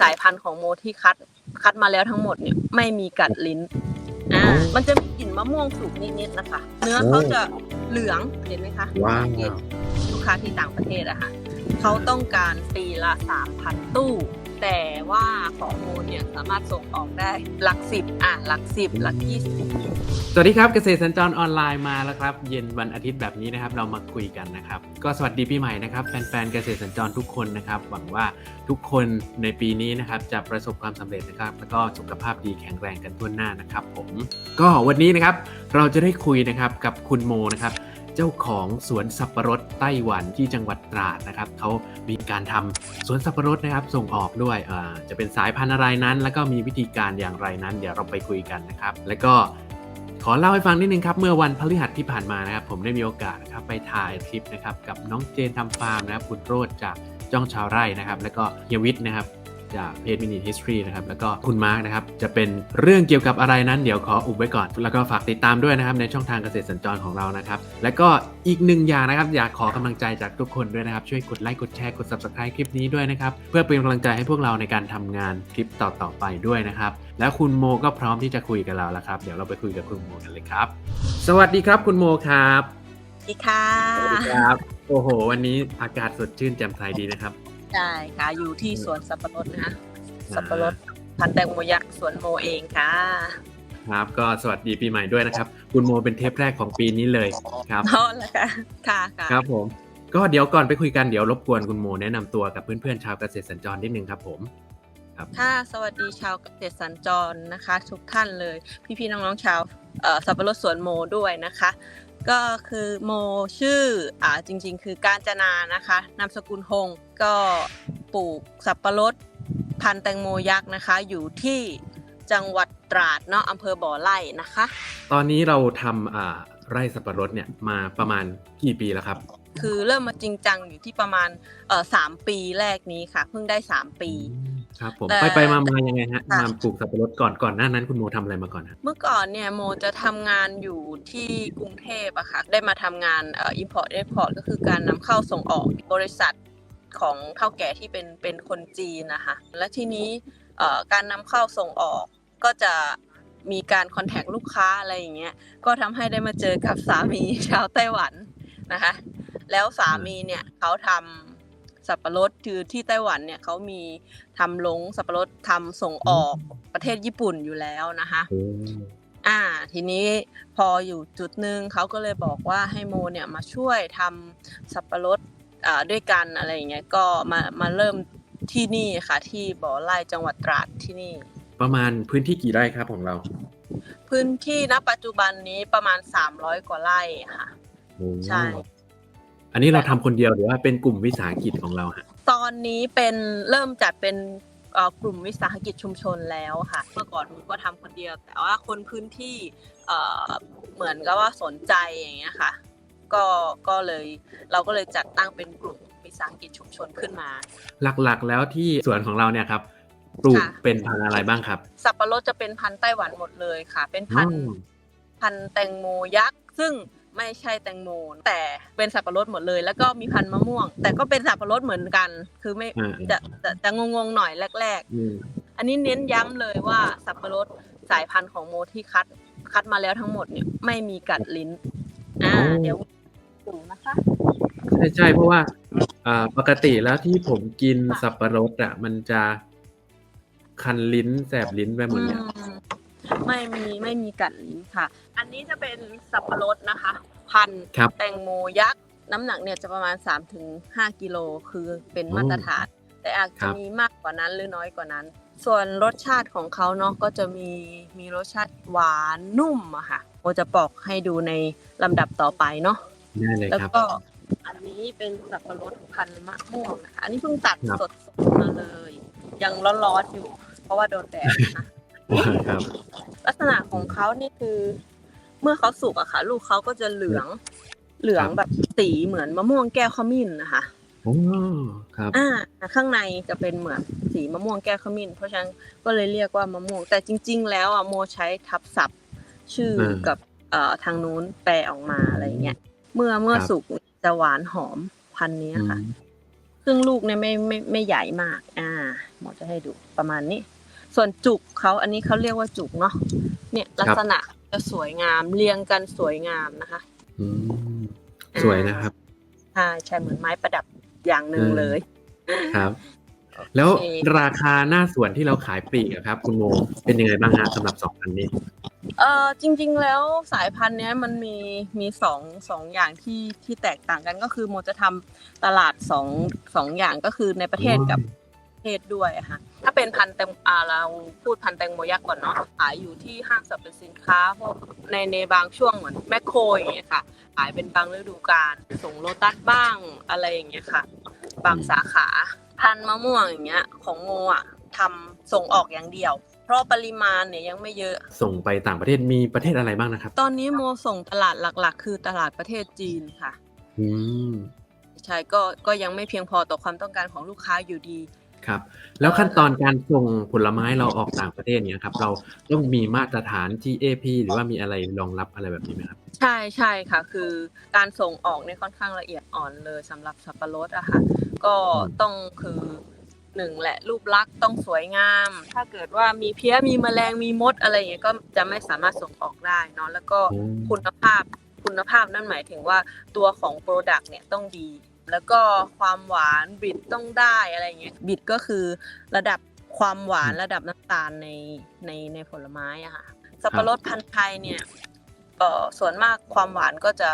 สายพันธุ์ของโมที่คัดคัดมาแล้วทั้งหมดเนี่ยไม่มีกัดลิ้นอ่าอ๋อมันจะมีกลิ่นมะม่วงสุกนิดๆนะคะ เนื้อโอ้เขาจะเหลืองเห็นไหมคะว้าวลูกค้าที่ต่างประเทศอะค่ะเขาต้องการปีละสามพันตู้ แต่ว่าของโมเนี่ยสามารถส่งออกได้หลักสิบอะหลักสิบหลักยี่สิบสวัสดีครับเกษตรสัญจรออนไลน์มาแล้วครับ เย็นวันอาทิตย์แบบนี้นะครับ เรามาคุยกันนะครับ ก็สวัสดีปีใหม่นะครับแฟนๆเกษตรสัญจรทุกคนนะครับ หวังว่าทุกคนในปีนี้นะครับจะประสบความสำเร็จนะครับ แล้วก็สุขภาพดีแข็งแรงกันทั่วหน้านะครับ ผม ก็วันนี้นะครับเราจะได้คุยนะครับกับคุณโมนะครับ เจ้าของสวนสับปะรดไต้หวันที่จังหวัดตราดนะครับเขามีการทำสวนสับปะรดนะครับ ส่งออกด้วยอ่าจะเป็นสายพันธุ์อะไรนั้น แล้วก็มีวิธีการอย่างไรนั้น เดี๋ยวเราไปคุยกันนะครับ แล้วก็ขอเล่าให้ฟังนิดนึงครับ เมื่อวันพฤหัสที่ผ่านมานะครับ ผมได้มีโอกาสนะครับไปถ่ายคลิปนะครับกับน้องเจนทำฟาร์มนะครับคุณโรดจากจ้องชาวไร่นะครับ แล้วก็เฮียวิทย์นะครับ จากเพจมินิ history นะครับแล้วก็คุณมาร์กนะครับจะเป็นเรื่องเกี่ยวกับอะไรนั้นเดี๋ยวขออุบไว้ก่อน แล้วก็ฝากติดตามด้วยนะครับในช่องทางเกษตรสัญจรของเรานะครับแล้วก็อีกหนึ่งอย่างนะครับอยากขอกำลังใจจากทุกคนด้วยนะครับช่วยกดไลค์กดแชร์กด subscribe คลิปนี้ด้วยนะครับเพื่อเป็นกำลังใจให้พวกเราในการทำงานคลิปต่อๆไปด้วยนะครับแล้วคุณโมก็พร้อมที่จะคุยกับเราแล้วครับเดี๋ยวเราไปคุยกับคุณโมกันเลยครับ สวัสดีครับคุณโมครับสวัสดีค่ะครับ โอ้โห วันนี้อากาศสดชื่นแจ่มใสดีนะครับ ใช่ค่ะ อยู่ที่สวนสับปะรดนะคะสับปะรดพันธุ์แตงโมยักษ์สวนโมเองค่ะ ครับก็สวัสดีปีใหม่ด้วยนะครับ คุณโมเป็นเทปแรกของปีนี้เลยครับอ๋อแล้วค่ะค่ะค่ะครับผม ก็เดี๋ยวก่อนไปคุยกันเดี๋ยวรบกวนคุณโมแนะนำตัวกับเพื่อนๆชาวเกษตรสัญจรนิดนึงครับผมครับค่ะสวัสดีชาวเกษตรสัญจรนะคะ ทุกท่านเลย พี่ๆน้องๆชาวเอ่อสับปะรดสวนโมด้วยนะคะ ก็คือโมชื่ออ่าจริง ๆ คือการจนานะคะนามสกุลหงก็ปลูกสับปะรดพันธุ์แตงโมยักษ์นะคะ อยู่ที่จังหวัดตราดเนาะอำเภอบ่อไร่นะคะ ตอนนี้เราทำอ่าไร่สับปะรดเนี่ยมาประมาณกี่ปีแล้วครับ คือเริ่มมาจริงจังอยู่ที่ประมาณเอ่อสามปีแรกนี้ค่ะ เพิ่งได้สามปี ครับผมแต่ ไปไปมามายังไงฮะค่ะมาปลูกสับปะรดก่อนก่อนหน้านั้นคุณโมทำอะไรมาก่อนฮะเมื่อก่อนเนี่ยโมจะทำงานอยู่ที่กรุงเทพอะค่ะ ได้มาทำงานเอ่อ import export ก็คือการนำเข้าส่งออกบริษัทของเท่าแก่ที่เป็นเป็นคนจีนนะคะ และทีนี้เอ่อการนำเข้าส่งออกก็จะมีการคอนแทคลูกค้าอะไรอย่างเงี้ย ก็ทำให้ได้มาเจอกับสามีชาวไต้หวันนะคะ แล้วสามีเนี่ยเขาทำ สับปะรดคือที่ไต้หวันเนี่ยเขามีทำลงสับปะรดทำส่งออกประเทศญี่ปุ่นอยู่แล้วนะคะอ่าทีนี้พออยู่จุดหนึ่งเขาก็เลยบอกว่าให้โมเนี่ยมาช่วยทำสับปะรดอ่าด้วยกันอะไรอย่างเงี้ยก็มามาเริ่มที่นี่ค่ะ ที่บ่อไร่จังหวัดตราดที่นี่ ประมาณพื้นที่กี่ไร่ครับของเรา พื้นที่ณปัจจุบันนี้ประมาณ 300 กว่าไร่ค่ะโอ้ใช่ อันนี้เราทำคนเดียวหรือว่าเป็นกลุ่มวิสาหกิจของเราฮะตอนนี้เป็นเริ่มจัดเป็นเอ่อกลุ่มวิสาหกิจชุมชนแล้วค่ะ เมื่อก่อนผมก็ทำคนเดียว แต่ว่าคนพื้นที่เอ่อเหมือนกับว่าสนใจอย่างเงี้ยค่ะ ก็ก็เลยเราก็เลยจัดตั้งเป็นกลุ่มวิสาหกิจชุมชนขึ้นมา หลักๆแล้วที่สวนของเราเนี่ยครับปลูกค่ะเป็นพันธุ์อะไรบ้างครับ สับปะรดจะเป็นพันธุ์ไต้หวันหมดเลยค่ะ เป็นพันธุ์อืมพันธุ์แตงโมยักษ์ซึ่ง ไม่ใช่แตงโมแต่เป็นสับปะรดหมดเลย แล้วก็มีพันธุ์มะม่วง แต่ก็เป็นสับปะรดเหมือนกัน คือไม่อ่าจะจะจะงงๆหน่อยแรก ๆอืมอันนี้เน้นย้ำเลยว่าสับปะรดสายพันธุ์ของโมที่คัดคัดมาแล้วทั้งหมดเนี่ยไม่มีกัดลิ้นอ่าโอ้เดี๋ยวดูนะคะใช่ใช่เพราะว่าอ่าปกติแล้วที่ผมกินค่ะสับปะรดอะมันจะคันลิ้นแสบลิ้นไปหมดเลยอืม ไม่มีไม่มีกัดลิ้นค่ะ อันนี้จะเป็นสับปะรดนะคะ พันธุ์ครับ แตงโมยักษ์น้ำหนักเนี่ยจะประมาณ 3-5กิโลคือเป็นมาตรฐาน แต่อาจครัจะบ มีมากกว่านั้นหรือน้อยกว่านั้น ส่วนรสชาติของเขาเนาะก็จะมีมีรสชาติหวานนุ่มอะค่ะโมจะปอกให้ดูในลำดับต่อไปเนาะ ได้เลยแล้วครับ ก็อันนี้เป็นสับปะรดพันธุ์มะม่วงนะคะอันนี้เพิ่งตัดครับ สดๆมาเลย ยังร้อนๆอยู่ เพราะว่าโดนแดดนะคะ ครับ ลักษณะของเขานี่คือ เมื่อเขาสุกอะค่ะ ลูกเขาก็จะเหลือง เหลืองแบบสีเหมือนมะม่วงแก้วขมิ้นนะคะโอ้ครับ อ่า ข้างในจะเป็นเหมือนสีมะม่วงแก้วขมิ้น เพราะฉะนั้นก็เลยเรียกว่ามะม่วง แต่จริง ๆ แล้วอะโมใช้ทับศัพท์ ชื่อเออกับเอ่อทางนู้นแปลออกมาอะไรเงี้ย เมื่อเมื่อครับสุกจะหวานหอมพันธุ์นี้อืค่ะมครึ่งลูกเนี่ยไม่ไม่ไม่ใหญ่มาก อ่า หมอจะให้ดูประมาณนี้ ส่วนจุกเขาอันนี้เขาเรียกว่าจุกเนาะเนี่ยลักษณะจะสวยงามเรียงกันสวยงามนะคะอืมสวยนะครับใช่ใช่เหมือนไม้ประดับอย่างหนึ่งอืมเลยครับ แล้วโอเคราคาหน้าสวนที่เราขายปลีกอะครับ คุณโมเป็นยังไงบ้างฮะสำหรับสองพันนี้เออจริง ๆ แล้วสายพันธุ์เนี้ยมันมีมีสองสองอย่างที่ที่แตกต่างกันก็คือโมจะทำตลาดสองสองอย่างก็คือในประเทศกับประ เทศด้วยอะค่ะ ถ้าเป็นพันธุ์แตงอ่าเราพูดพันธุ์แตงโมยักษ์ก่อนเนาะขายอยู่ที่ห้างสรรพสินค้าพวกในในบางช่วงเหมือนแมคโครอย่างเงี้ยค่ะ ขายเป็นบางฤดูกาลส่งโลตัสบ้างอะไรอย่างเงี้ยค่ะ บางสาขาพันธุ์มะม่วงอย่างเงี้ย ของโมอะทำส่งออกอย่างเดียว เพราะปริมาณเนี่ยยังไม่เยอะ ส่งไปต่างประเทศมีประเทศอะไรบ้างนะครับ ตอนนี้โมส่งตลาดหลัก ๆ คือตลาดประเทศจีนค่ะ อืมใช่ก็ก็ยังไม่เพียงพอต่อความต้องการของลูกค้าอยู่ดี ครับ แล้วขั้นตอนการส่งผลไม้เราออกต่างประเทศเนี่ยครับ เราต้องมีมาตรฐาน GAP หรือว่ามีอะไรรองรับอะไรแบบนี้ไหมครับ ใช่ใช่ค่ะ คือการส่งออกเนี่ยค่อนข้างละเอียดอ่อนเลยสำหรับสับปะรดอะค่ะ ก็ต้องคือหนึ่งแหละรูปลักษณ์ต้องสวยงาม ถ้าเกิดว่ามีเพี้ยมีแมลงมีมดอะไรอย่างเงี้ยก็จะไม่สามารถส่งออกได้เนาะแล้วก็คุณภาพคุณภาพนั่นหมายถึงว่าตัวของโปรดักต์เนี่ยต้องดี แล้วก็ความหวานบิดต้องได้อะไรเงี้ยบิดก็คือระดับความหวานอืมระดับน้ำตาลในในในผลไม้อะค่ะสับปะรดพันธุ์ไทยเนี่ยเอ่อส่วนมากความหวานก็จะ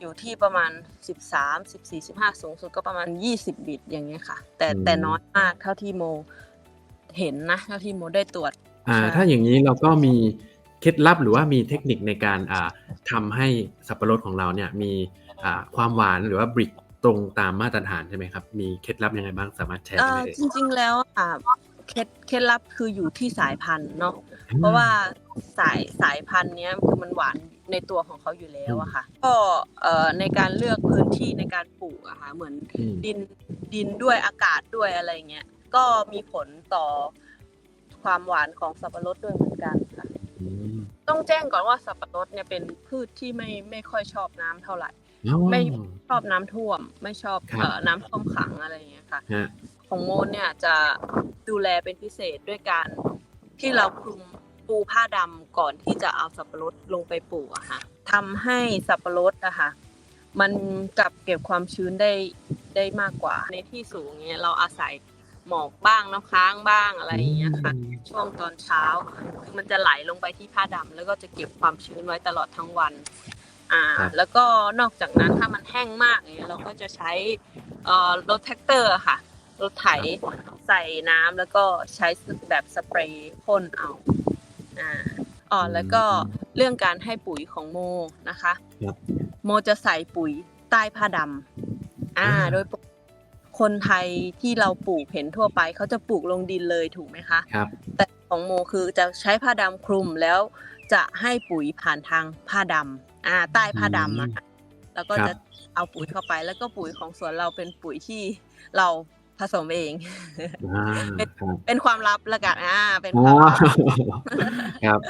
อยู่ที่ประมาณ 13 14 15 สูงสุดก็ประมาณ 20 บิตอย่างเงี้ยค่ะ แต่อืมแต่น้อยมากเท่าที่โมเห็นนะเท่าที่โมได้ตรวจอ่าใช่ถ้าอย่างนี้เราก็มีเคล็ดลับหรือว่ามีเทคนิคในการอ่าทำให้สับปะรดของเราเนี่ยมีอ่าความหวานหรือว่าบริก ตรงตามมาตรฐานใช่ไหมครับ มีเคล็ดลับยังไงบ้างสามารถแชร์เอ่ได้อไหมจริง ๆ แล้วอะเคล็ดเคล็ดลับคืออยู่ที่สายพันธุ์เนาะเพราะว่าสายสายพันธุ์เนี้ยคือมันหวานในตัวของเขาอยู่แล้วอะค่ะ ก็เอ่อในการเลือกพื้นที่ในการปลูกอะค่ะเหมือนอืมดินดินด้วยอากาศด้วยอะไรเงี้ยก็มีผลต่อความหวานของสับปะรดด้วยเหมือนกันค่ะอืมต้องแจ้งก่อนว่าสับปะรดเนี่ยเป็นพืชที่ไม่ไม่ค่อยชอบน้ำเท่าไหร่ อ๋อ ไม่ชอบน้ำท่วม ไม่ชอบครับ เอ่อน้ำท่วมขังอะไรอย่างเงี้ยค่ะ ฮะ ของโมนเนี่ยจะดูแลเป็นพิเศษด้วยการที่เราคลุมปูผ้าดำก่อนที่จะเอาสับปะรดลงไปปลูกอะค่ะทำให้สับปะรดอะค่ะมันกลับเก็บความชื้นได้ได้มากกว่า ในที่สูงเนี้ยเราอาศัยหมอกบ้างน้ำค้างบ้างอะไรอย่างเงี้ยค่ะช่วงตอนเช้าคือมันจะไหลลงไปที่ผ้าดำแล้วก็จะเก็บความชื้นไว้ตลอดทั้งวัน อ่าครับแล้วก็นอกจากนั้นถ้ามันแห้งมากอย่างเงี้ยเราก็จะใช้เอ่อรถแท็กเตอร์อะค่ะรถไถใส่น้ำแล้วก็ใช้แบบสเปรย์พ่นเอาอ่าอ๋อแล้วก็เรื่องการให้ปุ๋ยของโมนะคะครับโมจะใส่ปุ๋ยใต้ผ้าดำอ่าอ่าโดยปกติคนไทยที่เราปลูกเห็นทั่วไปเขาจะปลูกลงดินเลยถูกไหมคะครับ แต่ของโมคือจะใช้ผ้าดำคลุมแล้วจะให้ปุ๋ยผ่านทางผ้าดำ อ่า ใต้ผ้าดำอะค่ะแล้วก็ครับจะเอาปุ๋ยเข้าไป แล้วก็ปุ๋ยของสวนเราเป็นปุ๋ยที่เราผสมเองอ่าครับเป็นความลับละกันอ่า เป็นอ๋คอวามลับครับ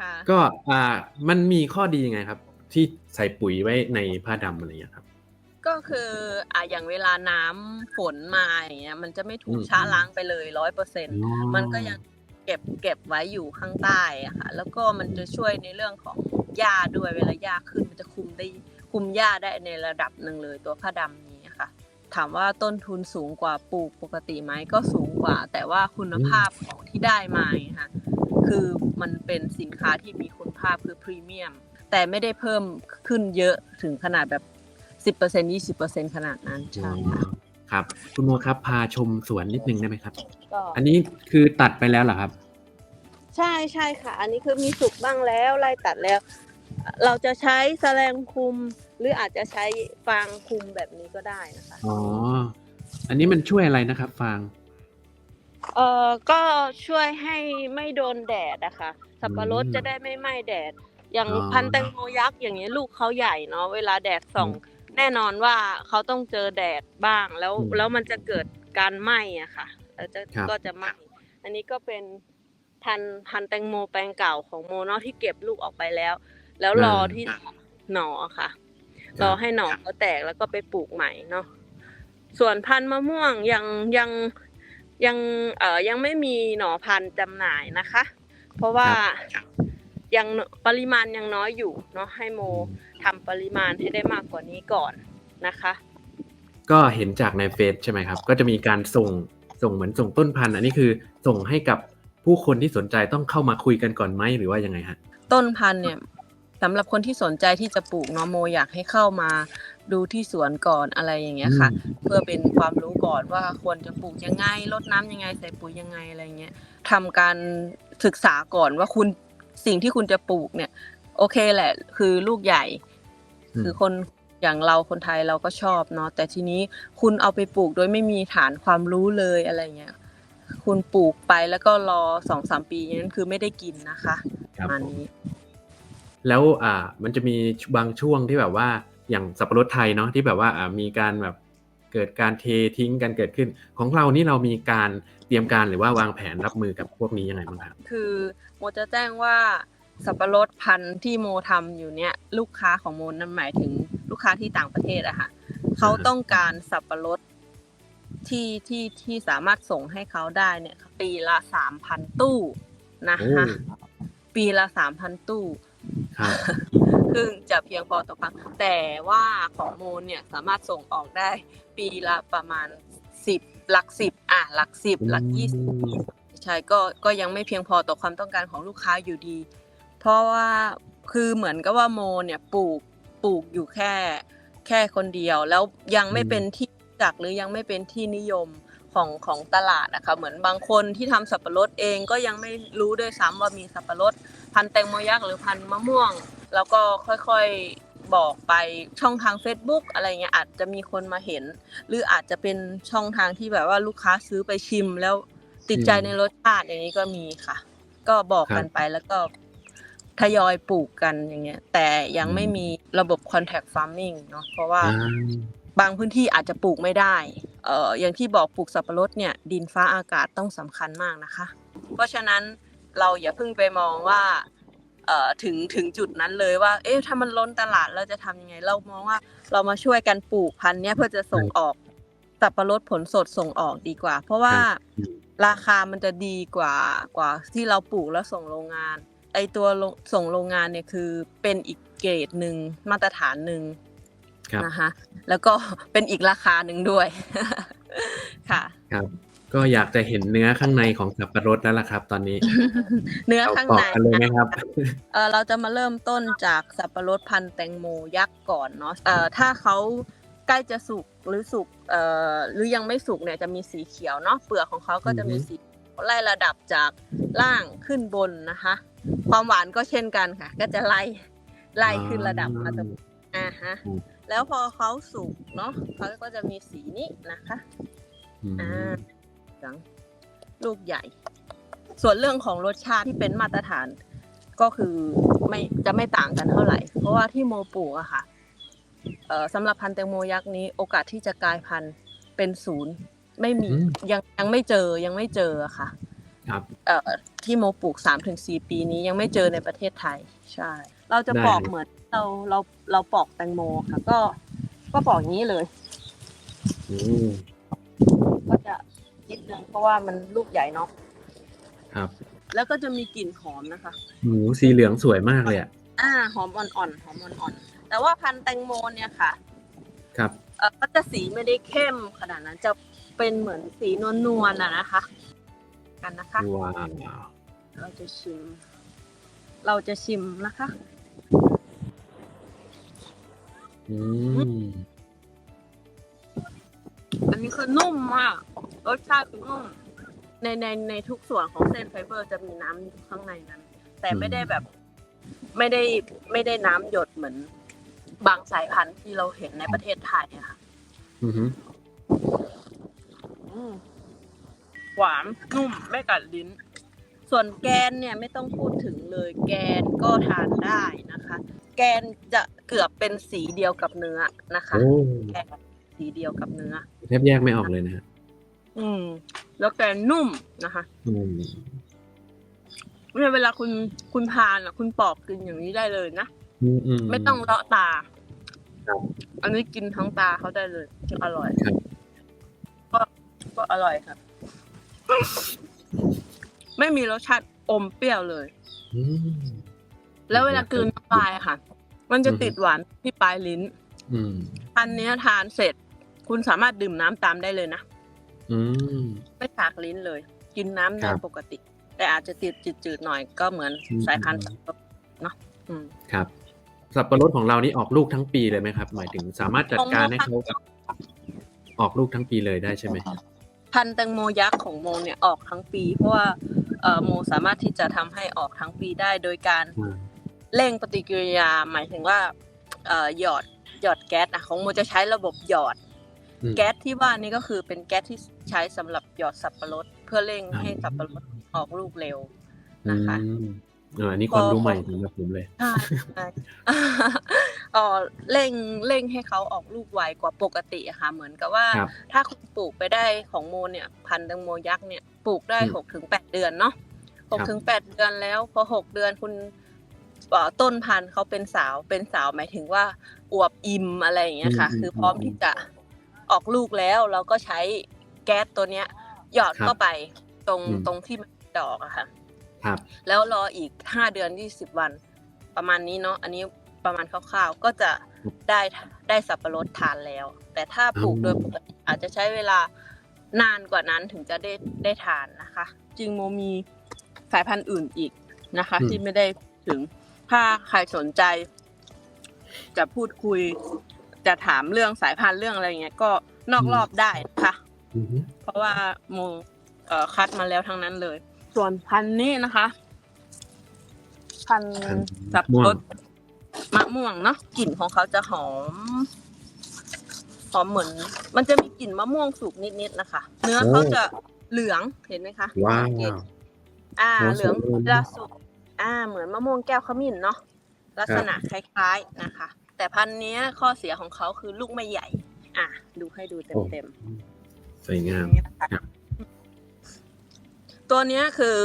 ค่ะก็อ่ามันมีข้อดียังไงครับ ที่ใส่ปุ๋ยไว้ในผ้าดำอะไรอย่างเงี้ยครับ ก็คืออ่าอย่างเวลาน้ำฝนมาอย่างเงี้ย มันจะไม่ถูกอืมชะล้างไปเลยร้อยเปอร์เซ็นต์มันก็ยังเก็บเก็บไว้อยู่ข้างใต้อะค่ะ แล้วก็มันจะช่วยในเรื่องของ หญ้าด้วยเวลาหญ้าขึ้นมันจะคุมได้คุมหญ้าได้ในระดับหนึ่งเลยตัวผ้าดำนี้ค่ะ ถามว่าต้นทุนสูงกว่าปลูกปกติไหมก็สูงกว่า แต่ว่าคุณภาพของที่ได้มาเนี่ยค่ะคือมันเป็นสินค้าที่มีคุณภาพคือพรีเมียมแต่ไม่ได้เพิ่มขึ้นเยอะถึงขนาดแบบ 10% 20%ขนาดนั้นใช่ค่ะครับ คุณโมครับพาชมสวนนิดนึงได้ไหมครับก็อันนี้คือตัดไปแล้วเหรอครับ ใช่ใช่ค่ะ อันนี้คือมีสุกบ้างแล้วไล่ตัดแล้ว เราจะใช้แสลงคุม หรืออาจจะใช้ฟางคุมแบบนี้ก็ได้นะคะอ๋อ อันนี้มันช่วยอะไรนะครับฟาง เอ่อก็ช่วยให้ไม่โดนแดดนะคะสับปะรดอืมจะได้ไม่ไหม้แดด อย่างอ๋อ พันธุ์แตงโมยักษ์อย่างนี้ยลูกเขาใหญ่เนาะเวลาแดดส่อง แน่นอนว่าเขาต้องเจอแดดบ้างแล้ว อืมแล้วมันจะเกิดการไหม้อะค่ะแล้วจะครับ ก็จะไหม้อันนี้ก็เป็น พันธุ์พันธุ์แตงโมแปลงเก่าของโมเนาะที่เก็บลูกออกไปแล้ว แล้วรอที่หน่อค่ะ รอให้หน่อเขาแตกแล้วก็ไปปลูกใหม่เนาะส่วนพันธุ์มะม่วงยังยังยังเอ่อยังไม่มีหน่อพันธุ์จำหน่ายนะคะ เพราะว่ายังปริมาณยังน้อยอยู่เนาะให้โมทำปริมาณให้ได้มากกว่านี้ก่อนนะคะ ก็เห็นจากในเฟซใช่ไหมครับ ก็จะมีการส่งส่งเหมือนส่งต้นพันธุ์ อันนี้คือส่งให้กับ ผู้คนที่สนใจต้องเข้ามาคุยกันก่อนไหมหรือว่ายังไงฮะ ต้นพันธุ์เนี่ยสำหรับคนที่สนใจที่จะปลูกเนาะโมอยากให้เข้ามาดูที่สวนก่อนอะไรอย่างเงี้ยค่ะ เพื่อเป็นความรู้ก่อนว่าควรจะปลูกยังไงรดน้ำยังไงใส่ปุ๋ยยังไงอะไรเงี้ยทำการศึกษาก่อนว่าคุณสิ่งที่คุณจะปลูกเนี่ย โอเคแหละ คือลูกใหญ่อืมคือคนอย่างเราคนไทยเราก็ชอบเนาะแต่ทีนี้คุณเอาไปปลูกโดยไม่มีฐานความรู้เลยอะไรเงี้ย คุณปลูกไปแล้วก็รอสองสามปีอย่างนั้นคือไม่ได้กินนะคะครับประมาณผมนี้ แล้วอ่ามันจะมีบางช่วงที่แบบว่าอย่างสับปะรดไทยเนาะที่แบบว่าอ่ามีการแบบเกิดการเททิ้งกันเกิดขึ้น ของเรานี่เรามีการเตรียมการหรือว่าวางแผนรับมือกับพวกนี้ยังไงบ้างครับคือโมจะแจ้งว่าสับปะรดพันธุ์ที่โมทำอยู่เนี่ยลูกค้าของโมนั่นหมายถึงลูกค้าที่ต่างประเทศอะค่ะเขาต้องการสับปะรด ที่ที่ที่สามารถส่งให้เขาได้เนี่ย ปีละสามพันตู้นะคะปีละสามพันตู้ครับซึ่งจะเพียงพอต่อครั้งแต่ว่าของโมเนี่ยสามารถส่งออกได้ ปีละประมาณสิบหลักสิบอะหลักสิบหลักยี่สิบใช่ก็ก็ยังไม่เพียงพอต่อความต้องการของลูกค้าอยู่ดี เพราะว่าคือเหมือนกับว่าโมเนี่ยปลูกปลูกอยู่แค่แค่คนเดียว แล้วยังไม่อืมเป็นที่รู้ จักหรือยังไม่เป็นที่นิยมของของตลาดนะคะเหมือนบางคนที่ทำสับปะรดเองก็ยังไม่รู้ด้วยซ้ำว่ามีสับปะรด พันธุ์แตงโมยักษ์หรือพันธุ์มะม่วง แล้วก็ค่อยๆบอกไปช่องทาง Facebook อะไรเงี้ยอาจจะมีคนมาเห็น หรืออาจจะเป็นช่องทางที่แบบว่าลูกค้าซื้อไปชิมแล้วติดใจในรสชาติอย่างนี้ก็มีค่ะ ก็บอกกันไปแล้วก็ทยอยปลูกกันอย่างเงี้ย แต่ยังไม่มีระบบ contact farming เนาะเพราะว่า บางพื้นที่อาจจะปลูกไม่ได้เอ่ออย่างที่บอกปลูกสับปะรดเนี่ยดินฟ้าอากาศต้องสำคัญมากนะคะ เพราะฉะนั้นเราอย่าเพิ่งไปมองว่าเอ่อถึงถึงจุดนั้นเลยว่า เอ๊ะถ้ามันล้นตลาดเราจะทำยังไง เรามองว่าเรามาช่วยกันปลูกพันธุ์เนี้ยเพื่อจะส่งออกสับปะรดผลสดส่งออกดีกว่า เพราะว่าราคามันจะดีกว่ากว่าที่เราปลูกแล้วส่งโรงงาน ไอตัวส่งโรงงานเนี่ยคือเป็นอีกเกรดหนึ่งมาตรฐานหนึ่ง นะคะแล้วก็เป็นอีกราคาหนึ่งด้วยค่ะครับก็อยากจะเห็นเนื้อข้างในของสับปะรดแล้วล่ะครับ ตอนนี้ เนื้อเราข้างต่อในกันเลยไหมครับเออเราจะมาเริ่มต้นจากสับปะรดพันธุ์แตงโมยักษ์ก่อนเนาะเอ่อถ้าเขาใกล้จะสุกหรือสุกเอ่อหรือยังไม่สุกเนี่ยจะมีสีเขียวเนาะเปลือกของเขาก็จะมีอือฮึสีไล่ระดับจากล่างขึ้นบนนะคะ ความหวานก็เช่นกันค่ะ ก็จะไล่ไล่ขึ้นระดับมาตรงอ่าฮะอืม แล้วพอเขาสุกเนาะเขาก็จะมีสีนี้นะคะอืมอ่าเหลืองลูกใหญ่ ส่วนเรื่องของรสชาติที่เป็นมาตรฐาน ก็คือไม่จะไม่ต่างกันเท่าไหร่ เพราะว่าที่โมปลูกอะค่ะเอ่อสำหรับพันธุ์แตงโมยักษ์นี้ โอกาสที่จะกลายพันธุ์เป็นศูนย์ไม่มีอืมยังยังไม่เจอยังไม่เจออะค่ะ ครับ เอ่อที่โมปลูกสามถึงสี่ปีนี้ยังไม่เจอในประเทศไทย ใช่ เราจะได้ปอกเหมือนเราเราเราปอกแตงโมค่ะ ก็ก็ปอกอย่างนี้เลยอืมก็จะนิดนึงเพราะว่ามันลูกใหญ่เนาะครับ แล้วก็จะมีกลิ่นหอมนะคะหมูสีเหลืองสวยมากเลยอะอ่า หอมอ่อนๆหอมอ่อนๆแต่ว่าพันธุ์แตงโมเนี่ยค่ะ ครับเออก็จะสีไม่ได้เข้มขนาดนั้นจะเป็นเหมือนสีนวลๆน่ะนะคะ กันนะคะว้าวเราจะชิม เราจะชิมนะคะ อืมอันนี้คือนุ่มมาก รสชาติคือนุ่ม ในในในทุกส่วนของเส้นไฟเบอร์จะมีน้ำอยู่ข้างในนั้น แต่ไม่ได้แบบ ไม่ได้ไม่ได้น้ำหยดเหมือน บางสายพันธุ์ที่เราเห็นในประเทศไทยอะค่ะอือฮึอืมหวานนุ่มไม่กัดลิ้น ส่วนแกนเนี่ยไม่ต้องพูดถึงเลยแกนก็ทานได้นะคะ แกนจะเกือบเป็นสีเดียวกับเนื้อนะคะโอ้แกนสีเดียวกับเนื้อแทบแยกไม่ออกเลยนะฮะอืม แล้วแกนนุ่มนะคะอืมเนี่ยเวลาคุณคุณทานอะ คุณปอกกินอย่างนี้ได้เลยนะอืมอืมไม่ต้องเลาะตาครับอันนี้กินทั้งตาเขาได้เลยอร่อยก็อร่อยค่ะ ไม่มีรสชาติอมเปรี้ยวเลย อืม แล้วเวลากลืนน้ำลายอะค่ะ มันจะอือฮึ ติดหวานที่ปลายลิ้น อืม อันเนี้ยทานเสร็จ คุณสามารถดื่มน้ำตามได้เลยนะ อืม ไม่สากลิ้นเลย กินน้ำครัได้บปกติ แต่อาจจะติดจืดๆหน่อยก็เหมือนอืม สายพันธุ์สับปะรดเนาะอืมครับ สับปะรดของเรานี่ออกลูกทั้งปีเลยไหมครับ หมายถึงสามารถจัดการให้เขาแบบออกลูกทั้งปีเลยได้ใช่ไหมพันธุ์แตงโมยักษ์ของโมเนี่ยออกทั้งปี เพราะว่าเอ่อ โมสามารถที่จะทำให้ออกทั้งปีได้ โดยการอืมเร่งปฏิกิริยาหมายถึงว่าเอ่อหยอดหยอดแก๊สนะของโมจะใช้ระบบหยอดอืมแก๊สที่ว่านี่ก็คือเป็นแก๊สที่ใช้สำหรับหยอดสับปะรด เพื่อเร่งอ่าให้สับปะรดออกลูกเร็วอืนะคะม เอออันนี้ความรู้ใหม่สำหรับผมเลยใช่ใช่เอ่อเร่งเร่งให้เขาออกลูกไวกว่าปกติอะค่ะเหมือนกับว่าครับถ้าคุณปลูกไปได้ของโมเนี่ย พันธุ์แตงโมยักษ์เนี่ยปลูกได้อืมหกถึงแปดเดือนเนาะหกครับถึงแปดเดือนแล้ว พอหกเดือนคุณเอ่อต้นพันธุ์เขาเป็นสาวเป็นสาวหมายถึงว่าอวบอิ่มอะไรอย่างเงี้ยค่ะ คือพร้อมที่จะออกลูกแล้วเราก็ใช้แก๊สตัวเนี้ย หยอดเข้าไปตรงตรงที่มันดอกอะค่ะ ครับ แล้วรออีกห้าเดือนยี่สิบวัน ประมาณนี้เนาะอันนี้ประมาณคร่าวๆ ก็จะได้ได้สับปะรดทานแล้ว แต่ถ้าปลูกอืมโดยปกติอาจจะใช้เวลานานกว่านั้นถึงจะได้ได้ทานนะคะ จริงโมมีสายพันธุ์อื่นอีกนะคะ ที่ไม่ได้ถึงถ้าใครสนใจ จะพูดคุย จะถามเรื่องสายพันธุ์เรื่องอะไรเงี้ยก็นอกรอบได้นะคะอืมเพราะว่าโมเอ่อคัดมาแล้วทั้งนั้นเลย ส่วนพันธุ์นี้นะคะ พันธุ์พันธุ์สับม่วรงสมะม่วงเนาะกลิ่นของเขาจะหอมหอมเหมือน มันจะมีกลิ่นมะม่วงสุกนิดๆนะคะ เนื้อเขาจะเหลืองเห็นไหมคะว้าสังเกตวอ่าโอ้เหลืองสวยเลยนะเวลาสุกอ่า เหมือนมะม่วงแก้วขมิ้นเนาะลักษณะคล้ายๆนะคะ แต่พันธุ์เนี้ยข้อเสียของเขาคือลูกไม่ใหญ่ อะ ดูให้ดูเต็มๆสวยงามนี้นะคะครับ ตัวเนี้ยคือ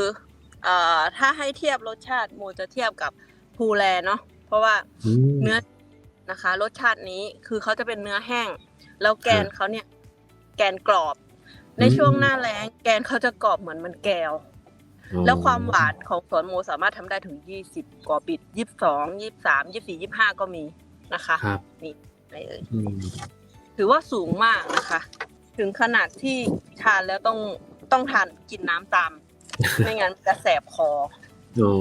เอ่อถ้าให้เทียบรสชาติโมจะเทียบกับพูแลเนาะเพราะว่าอืมเนื้อนะคะ รสชาตินี้คือเขาจะเป็นเนื้อแห้ง แล้วแกนครับเขาเนี่ย แกนกรอบ ในอืมช่วงหน้าแล้งแกนเขาจะกรอบเหมือนมันแก้วอ๋อแล้วความหวานของสวนโมสามารถทำได้ถึงยี่สิบกว่าบิตยี่สิบสองยี่สามยี่สี่ยี่ห้าก็มีนะคะครับนี่ไหนเอ่ยอืมถือว่าสูงมากนะคะ ถึงขนาดที่ทานแล้วต้อง ต้องทานกินน้ำตาม ไม่งั้นจะแสบคอ โอ้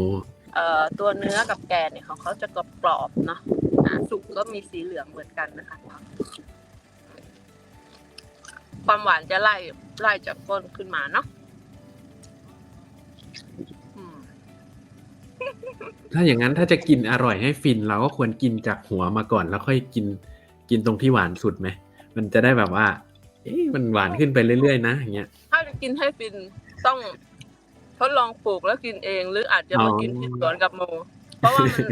เอ่อตัวเนื้อกับแกนเนี่ยของเขาจะกรอบกรอบๆเนาะอ่าสุกก็มีสีเหลืองเหมือนกันนะคะ ความหวานจะไล่ไล่จากก้นขึ้นมาเนาะอืมถ้าอย่างนั้นถ้าจะกินอร่อยให้ฟินเราก็ควรกินจากหัวมาก่อนแล้วค่อยกินกินตรงที่หวานสุดไหมมันจะได้แบบว่า เอ๊ะมันหวานขึ้นไปเรื่อยๆนะอย่างเงี้ยถ้าจะ กินให้ฟินต้องทดลองปลูกแล้วกินเอง หรืออาจจะมาอ๋อกินที่สวนกับโม เพราะว่ามัน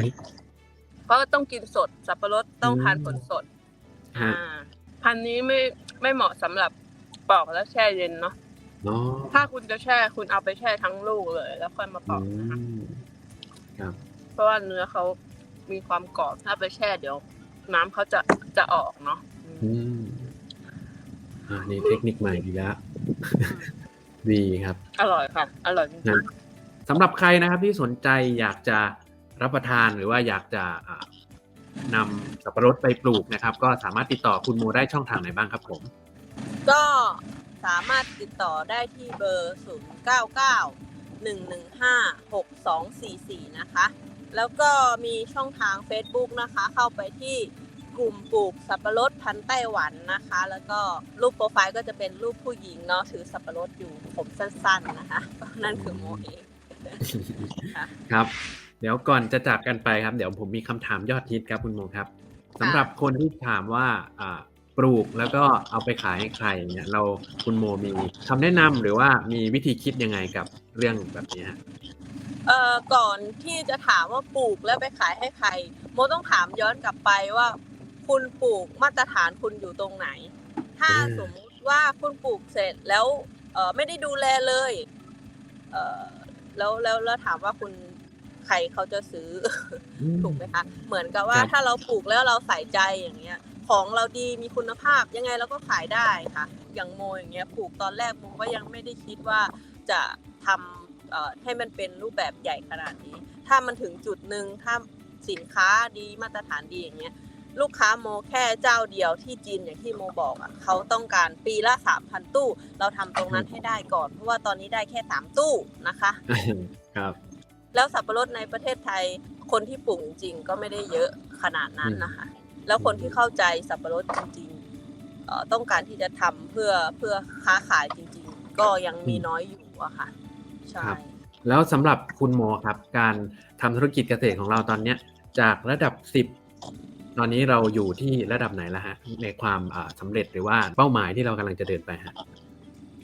เพราะว่าต้องกินสด สับปะรดต้องทานผลสดฮะอ่า พันธุ์นี้ไม่ไม่เหมาะสำหรับปอกแล้วแช่เย็นเนาะเนาะถ้าคุณจะแช่คุณเอาไปแช่ทั้งลูกเลย แล้วค่อยมาปอือกนะคะมครับเพราะว่าเนื้อเขามีความกรอบถ้าไปแช่เดี๋ยว น้ำเขาจะจะออกเนาะอืมอืมอ่านี่เทคนิคใหม่ดีแล้ว ดีครับ อร่อยค่ะ อร่อยจริงนะสำหรับใครนะครับที่สนใจอยากจะรับประทานหรือว่าอยากจะอ่านำสับปะรดไปปลูกนะครับ ก็สามารถติดต่อคุณโมได้ช่องทางไหนบ้างครับผมๆก็สามารถติดต่อได้ที่เบอร์ 0 9 9 1 1 5 6 2 4 4 นะคะ แล้วก็มีช่องทาง Facebook นะคะ เข้าไปที่ กลุ่มปลูกสับปะรดพันธุ์ไต้หวันนะคะ แล้วก็รูปโปรไฟล์ก็จะเป็นรูปผู้หญิงเนาะถือสับปะรดอยู่ผมสั้นๆนะคะก็นั่นคือโมเองครับ เดี๋ยวก่อนจะจากกันไปครับ เดี๋ยวผมมีคำถามยอดฮิตครับคุณโมครับสำหรับคนที่ถามว่าอ่าปลูกแล้วก็เอาไปขายให้ใครเนี่ยเราคุณโมมีคำแนะนำหรือว่ามีวิธีคิดยังไงกับเรื่องแบบนี้ฮะเอ่อก่อนที่จะถามว่าปลูกแล้วไปขายให้ใคร โมต้องถามย้อนกลับไปว่า คุณปลูกมาตรฐานคุณอยู่ตรงไหน ถ้าอืมสมมุติว่าคุณปลูกเสร็จแล้วเอ่อไม่ได้ดูแลเลย เอ่อแล้วแล้วแล้วถามว่าคุณใครเขาจะซื้อถูกไหมคะ เหมือนกับว่าครับถ้าเราปลูกแล้วเราใส่ใจอย่างเงี้ย ของเราดีมีคุณภาพยังไงเราก็ขายได้ค่ะ อย่างโมอย่างเงี้ยปลูกตอนแรกโมก็ยังไม่ได้คิดว่าจะทำเอ่อให้มันเป็นรูปแบบใหญ่ขนาดนี้ ถ้ามันถึงจุดหนึ่งถ้าสินค้าดีมาตรฐานดีอย่างเงี้ย ลูกค้าโมแค่เจ้าเดียวที่จีนอย่างที่โมบอกอะเขาต้องการปีละ 3,000 ตู้ เราทำตรงนั้นให้ได้ก่อน เพราะว่าตอนนี้ได้แค่ 3 ตู้นะคะครับแล้วสับปะรดในประเทศไทยคนที่ปลูกจริงๆก็ไม่ได้เยอะขนาดนั้นนะคะ แล้วคนที่เข้าใจสับปะรดจริงๆเอ่อต้องการที่จะทำเพื่อเพื่อค้าขายจริง ๆ ก็ยังมีน้อยอยู่อะค่ะใช่ครับแล้วสำหรับคุณโมครับ การทำธุรกิจเกษตรของเราตอนเนี้ยจากระดับ 10 ตอนนี้เราอยู่ที่ระดับไหนแล้วฮะ ในความอ่าสำเร็จหรือว่าเป้าหมายที่เรากำลังจะเดินไปฮะ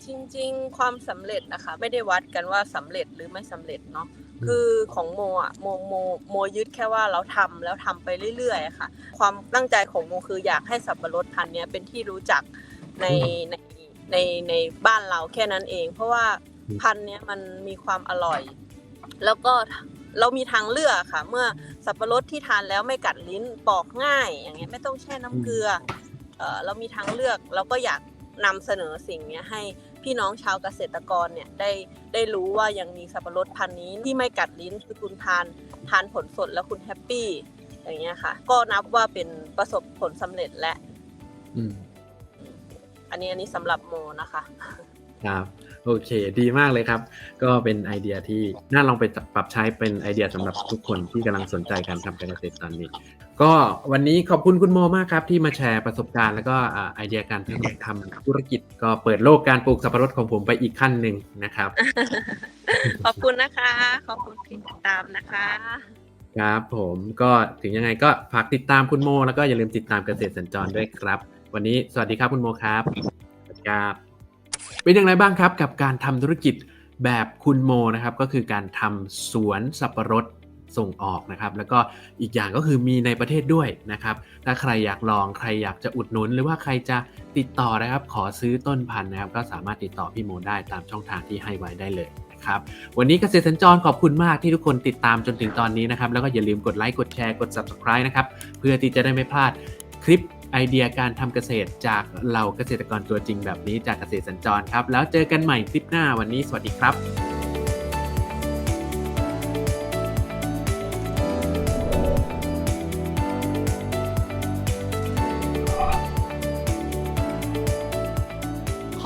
จริง ๆ ความสำเร็จนะคะ ไม่ได้วัดกันว่าสำเร็จหรือไม่สำเร็จเนาะคือของโมอะโมโมโมยึดแค่ว่าเราทำแล้วทำไปเรื่อยๆอะค่ะ ความตั้งใจของโมคืออยากให้สับปะรดพันธุ์เนี้ยเป็นที่รู้จักในในในในบ้านเราแค่นั้นเอง เพราะว่าพันธุ์เนี้ยมันมีความอร่อย แล้วก็ เรามีทางเลือกค่ะ เมื่อสับปะรดที่ทานแล้วไม่กัดลิ้นปอกง่าย อย่างเงี้ยไม่ต้องแช่น้ำเกลือเออเรามีทางเลือกเราก็อยากนำเสนอสิ่งเนี้ยให้พี่น้องชาวเกษตรกรเนี่ยได้ได้รู้ว่ายังมีสับปะรดพันธุ์นี้ที่ไม่กัดลิ้นคือคุณทานทานผลสดแล้วคุณแฮปปี้อย่างเงี้ยค่ะ ก็นับว่าเป็นประสบผลสำเร็จและอืมอันนี้อันนี้สำหรับโมนะคะ ครับโอเคดีมากเลยครับ ก็เป็นไอเดียที่น่าลองไปปรับใช้เป็นไอเดียสำหรับทุกคนที่กำลังสนใจการทำการเกษตรตอนนี้ ก็วันนี้ขอบคุณคุณโมมากครับ ที่มาแชร์ประสบการณ์แล้วก็อ่าไอเดียการทำธุรกิจ ก็เปิดโลกการปลูกสับปะรดของผมไปอีกขั้นหนึ่งนะครับ ขอบคุณนะคะ ขอบคุณที่ติดตามนะคะครับผมก็ถึงยังไงก็ฝากติดตามคุณโม แล้วก็อย่าลืมติดตามเกษตรสัญจรด้วยครับ วันนี้สวัสดีครับคุณโมครับสวัสดีครับ เป็นอย่างไรบ้างครับกับการทำธุรกิจแบบคุณโมนะครับก็คือการทำสวนสับปะรดส่งออกนะครับแล้วก็อีกอย่างก็คือมีในประเทศด้วยนะครับถ้าใครอยากลองใครอยากจะอุดหนุน หรือว่าใครจะติดต่อนะครับ ขอซื้อต้นพันธุ์นะครับ ก็สามารถติดต่อพี่โมได้ตามช่องทางที่ให้ไว้ได้เลยนะครับวันนี้เกษตรสัญจรขอบคุณมากที่ทุกคนติดตามจนถึงตอนนี้นะครับ แล้วก็อย่าลืมกดไลค์กดแชร์กด subscribe นะครับ เพื่อที่จะได้ไม่พลาดคลิป ไอเดียการทำเกษตรจากเหล่าเกษตรกรตัวจริงแบบนี้จากเกษตรสัญจรครับ แล้วเจอกันใหม่คลิปหน้าวันนี้สวัสดีครับ